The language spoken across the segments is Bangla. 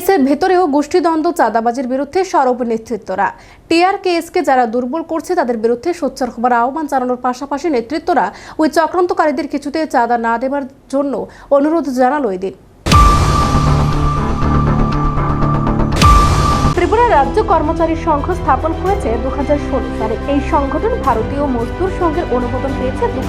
টিআরকেএস এর ভেতরেও গোষ্ঠীদ্বন্দ্ব, চাঁদাবাজির বিরুদ্ধে সরব নেতৃত্বরা। টিআরকেএস কে যারা দুর্বল করছে, তাদের বিরুদ্ধে সোচ্চার হবার আহ্বান জানানোর পাশাপাশি নেতৃত্বরা ওই চক্রান্তকারীদের কিছুতে চাঁদা না দেবার জন্য অনুরোধ জানালো এদিন। ত্রিপুরা রাজ্য কর্মচারী সংঘ স্থাপন হয়েছে দু সালে। এই সংগঠন ভারতীয় মজদুর সংঘের অনুমোদন পেয়েছে দু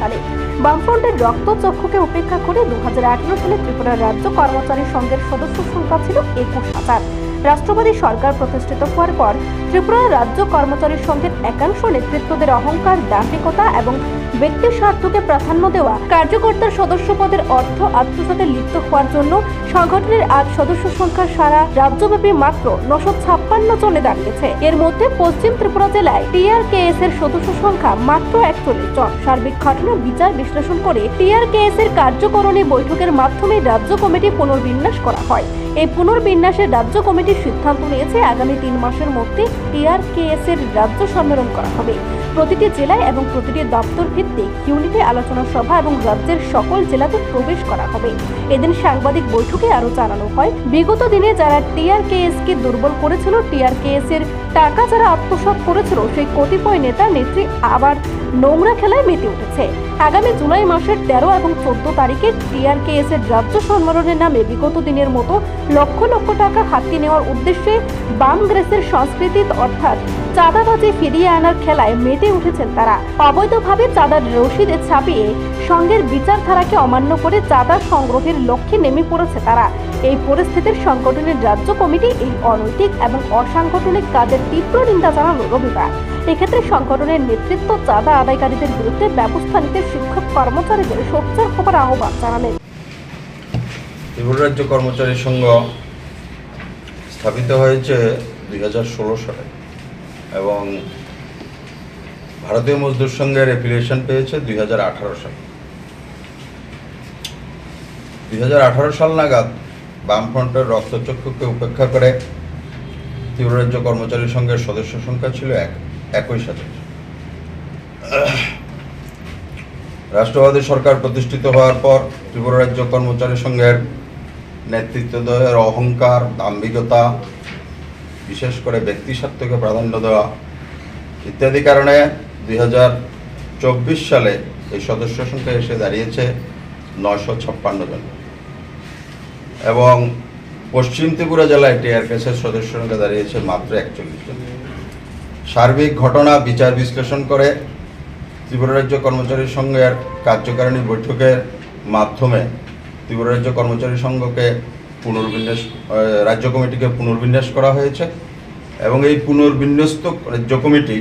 সালে। বামফ্রন্টের রক্তচক্ষুকে উপেক্ষা করে দু হাজার আঠেরো সালে ত্রিপুরা রাজ্য কর্মচারী সংঘের সদস্য সংখ্যা ছিল একুশ হাজার। রাষ্ট্রবাদী সরকার প্রতিষ্ঠিত হওয়ার পর ত্রিপুরা রাজ্য কর্মচারী সংঘের একাংশ নেতৃত্বদের অহংকার, দাম্ভিকতা এবং ব্যক্তির স্বার্থকে প্রাধান্য দেওয়া কার্যকর্তার সদস্য পদের অর্থ আত্মসাতে লিপ্ত হওয়ার জন্য সংগঠনের আজ সদস্য সংখ্যা সারা রাজ্যব্যাপী মাত্র নশো ছাপ্পান্ন জনে দাঁড়িয়েছে এর মধ্যে পশ্চিম ত্রিপুরা জেলায় টিআরকেএস এর সদস্য সংখ্যা মাত্র একচল্লিশ জন। সার্বিক ঘটনা বিচার বিশ্লেষণ করে টিআরকেএস এর কার্যকরণী বৈঠকের মাধ্যমে রাজ্য কমিটি পুনর্বিন্যাস করা হয়। এই পুনর্বিন্যাসের রাজ্য কমিটির সিদ্ধান্ত নিয়েছে আগামী তিন মাসের মধ্যে টিআরকেএস এর রাজ্য সম্মেলন করা হবে। প্রতিটি জেলায় এবং প্রতিটি দপ্তর ভিত্তিক ইউনিটে আলোচনা সভা এবং রাজ্যের সকল জেলাতে প্রবেশ করা হবে। এদিন সাংবাদিক বৈঠকে আরও জানানো হয়, বিগত দিনে যারা টিআরকেএস কে দুর্বল করেছিল টিআরকেএস এর টাকা যারা আত্মসাৎ করেছিল, সেই কতিপয় নেতা নেত্রী আবার নোংরা খেলায় মেতে উঠেছে। আগামী জুলাই মাসের তেরো এবং চোদ্দ তারিখে টিআরকেএস এর রাজ্য সম্মেলনের নামে বিগত দিনের মতো লক্ষ লক্ষ টাকা হাতিয়ে নেওয়ার উদ্দেশ্যে বাম গ্রেসের সংস্কৃতি অর্থাৎ চাঁদাবাজি ফিরিয়ে আনার খেলায় মেতে উঠেছেন তারা। অবৈধভাবে চাঁদার রসিদে ছাপিয়ে সঙ্গের বিচারধারাকে অমান্য করে চাঁদা সংগ্রহের লক্ষ্যে নেমে পড়েছে তারা। এই পরিস্থিতির সংগঠনের রাজ্য কমিটি এই অনৈতিক এবং অসাংগঠনিক কাজের তীব্র নিন্দা জানালো রবিবার। এক্ষেত্রে সংগঠনের নেতৃত্ব চাঁদা আদায়কারীদের বিরুদ্ধে ব্যবস্থা নিতে শিক্ষক কর্মচারীদের সোচ্চার হবার আহ্বান জানালেন। ত্রিপুরা রাজ্য কর্মচারী সংঘ স্থাপিত হয়েছে দুই হাজার ষোলো সালে এবং ভারতীয় মজদুর সংঘের অ্যাফিলিয়েশন পেয়েছে দুই হাজার আঠারো সালে। দুই হাজার আঠারো সাল নাগাদ বামফ্রন্টের রক্তচক্ষুকে উপেক্ষা করে ত্রিপুরা রাজ্য কর্মচারী সংঘের সদস্য সংখ্যা ছিল এক। একই সাথে। রাষ্ট্রবাদী সরকার প্রতিষ্ঠিত হওয়ার পর ত্রিপুরা রাজ্য কর্মচারী সংঘের নেতৃত্বদের অহংকার, দাম্ভিকতা, বিশেষ করে ব্যক্তি স্বার্থকে প্রাধান্য দেওয়া ইত্যাদি কারণে দুই হাজার চব্বিশ সালে এই সদস্য সংখ্যা এসে দাঁড়িয়েছে নয়শো ছাপ্পান্ন জন। এবং পশ্চিম ত্রিপুরা জেলায় টিআরকেসের সদস্য সংখ্যা দাঁড়িয়েছে মাত্র একচল্লিশ জন। সার্বিক ঘটনা বিচার বিশ্লেষণ করে ত্রিপুরা রাজ্য কর্মচারী সংঘের কার্যকারিণী বৈঠকের মাধ্যমে ত্রিপুরা রাজ্য কর্মচারী সংঘকে পুনর্বিন্যাস রাজ্য কমিটিকে পুনর্বিন্যাস করা হয়েছে এবং এই পুনর্বিন্যস্ত রাজ্য কমিটি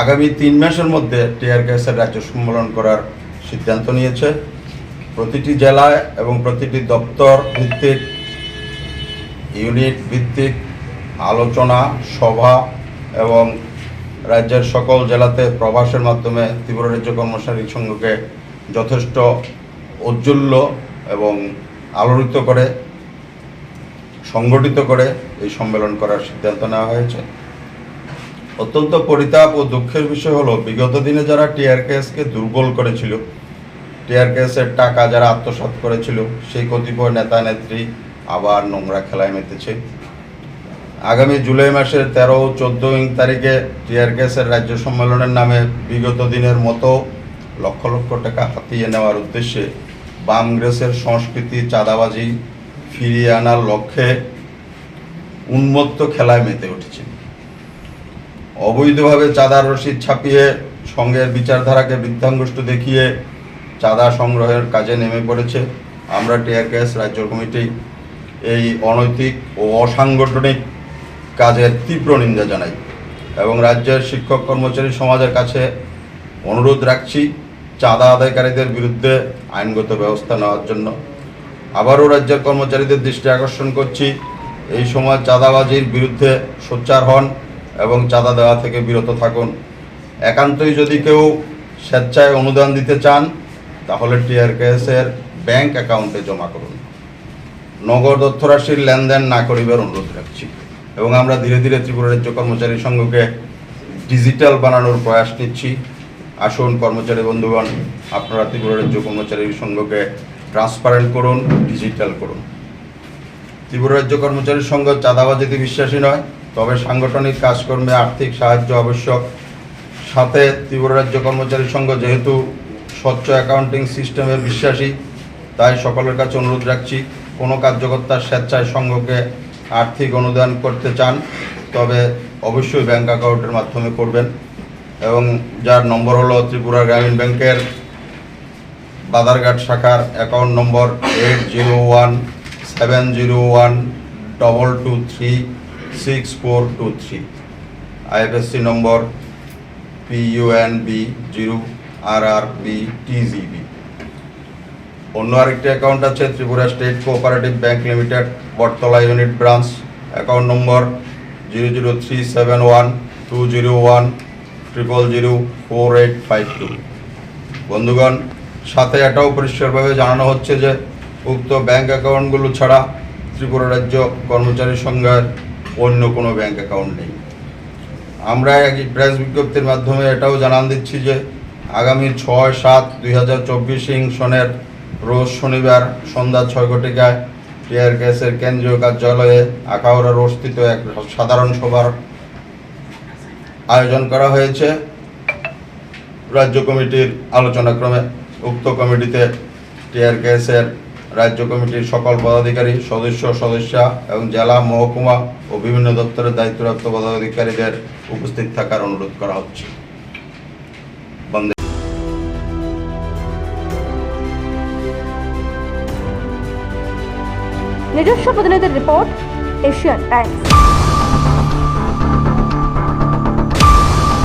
আগামী তিন মাসের মধ্যে টিআরকেএসের রাজ্য সম্মেলন করার সিদ্ধান্ত নিয়েছে। প্রতিটি জেলায় এবং প্রতিটি দপ্তর ভিত্তিক, ইউনিট ভিত্তিক, আলোচনা, সভা এবং রাজ্যের সকল জেলাতে প্রবাসের মাধ্যমে ত্রিপুরা রাজ্য কর্মচারী সংঘকে যথেষ্ট ঔজ্জ্বল্য এবং আলোড়িত করে, সংগঠিত করে এই সম্মেলন করার সিদ্ধান্ত নেওয়া হয়েছে। অত্যন্ত পরিতাপ ও দুঃখের বিষয় হলো, বিগত দিনে যারা টিআরকেএসকে দুর্বল করেছিল, টিআরকেএসের টাকা যারা আত্মসাৎ করেছিল, সেই কতিপয় নেতা নেত্রী আবার নোংরা খেলায় মেতেছে। আগামী জুলাই মাসের তেরো চোদ্দ তারিখে টিআরকেএসের রাজ্য সম্মেলনের নামে বিগত দিনের মতো লক্ষ লক্ষ টাকা হাতিয়ে নেওয়ার উদ্দেশ্যে বামগ্রেসের সংস্কৃতি চাঁদাবাজি ফিরিয়ে আনার লক্ষ্যে উন্মত্ত খেলায় মেতে উঠেছে অবৈধভাবে চাঁদার রসিদ ছাপিয়ে সঙ্গের বিচারধারাকে বৃদ্ধাঙ্গুষ্ট দেখিয়ে চাঁদা সংগ্রহের কাজে নেমে পড়েছে আমরা টিআরকেএস রাজ্য কমিটি। এই অনৈতিক ও অসাংগঠনিক কাজের তীব্র নিন্দা জানাই এবং রাজ্যের শিক্ষক কর্মচারী সমাজের কাছে অনুরোধ রাখছি চাঁদা আদায়কারীদের বিরুদ্ধে আইনগত ব্যবস্থা নেওয়ার জন্য। আবারও রাজ্যের কর্মচারীদের দৃষ্টি আকর্ষণ করছি। এই সময় চাঁদাবাজির বিরুদ্ধে সোচ্চার হন এবং চাঁদা দেওয়া থেকে বিরত থাকুন। একান্তই যদি কেউ স্বেচ্ছায় অনুদান দিতে চান, তাহলে টিআরকেএসের ব্যাংক অ্যাকাউন্টে জমা করুন। নগদ অর্থরাশির লেনদেন না করিবার অনুরোধ রাখছি। এবং আমরা ধীরে ধীরে ত্রিপুরা রাজ্য কর্মচারী সংঘকে ডিজিটাল বানানোর প্রয়াস নিচ্ছি। আসুন কর্মচারী বন্ধুগণ, আপনারা ত্রিপুরা রাজ্য কর্মচারী সংঘকে ট্রান্সপারেন্ট করুন ডিজিটাল করুন। ত্রিপুরা রাজ্য কর্মচারী সংঘ চাঁদাবাজিতে বিশ্বাসী নয়, তবে সাংগঠনিক কাজকর্মে আর্থিক সাহায্য আবশ্যক। সাথে ত্রিপুরা রাজ্য কর্মচারী সংঘ যেহেতু স্বচ্ছ অ্যাকাউন্টিং সিস্টেমে বিশ্বাসী, তাই সকলের কাছে অনুরোধ রাখছি, কোনো কার্যকর্তার স্বেচ্ছায় সংঘকে আর্থিক অনুদান করতে চান, তবে অবশ্যই ব্যাংক অ্যাকাউন্টের মাধ্যমে করবেন। এবং যার নম্বর হলো ত্রিপুরা গ্রামীণ ব্যাংকের বাদারঘাট শাখার account number eight zero one seven zero one double two three six four two three. IFSC number PUNB zero R R B TGB অন্য আরেকটি অ্যাকাউন্ট আছে Tripura state cooperative bank limited. Battala unit branch, account number zero zero three seven one two zero one triple zero four eight five two বন্ধুগণ সাথে এটাও পরিষ্কারভাবে জানানো হচ্ছে যে, উক্ত ব্যাংক অ্যাকাউন্টগুলো ছাড়া ত্রিপুরা রাজ্য কর্মচারী সংঘের অন্য কোনো ব্যাংক অ্যাকাউন্ট নেই। আমরা এক প্রেস বিজ্ঞপ্তির মাধ্যমে এটাও জানান দিচ্ছি যে, আগামী ছয় সাত দুই হাজার চব্বিশ ইং সনের রোজ শনিবার সন্ধ্যা ছয় ঘটিকায় টিআর কেসের কেন্দ্রীয় কার্যালয়ে আখাউড়া রোডস্থিত এক সাধারণ সভার আয়োজন করা হয়েছে। রাজ্য কমিটির আলোচনাক্রমে উক্ত কমিটিতে টিআরকেএসের রাজ্য কমিটির সকল পদাধিকারী, সদস্য, সদস্যা এবং জেলা, মহকুমা ও বিভিন্ন দপ্তরের দায়িত্বপ্রাপ্ত পদাধিকারীদের উপস্থিত থাকার অনুরোধ করা হচ্ছে। নিজস্ব প্রতিনিধির রিপোর্ট এশিয়ান টাইমস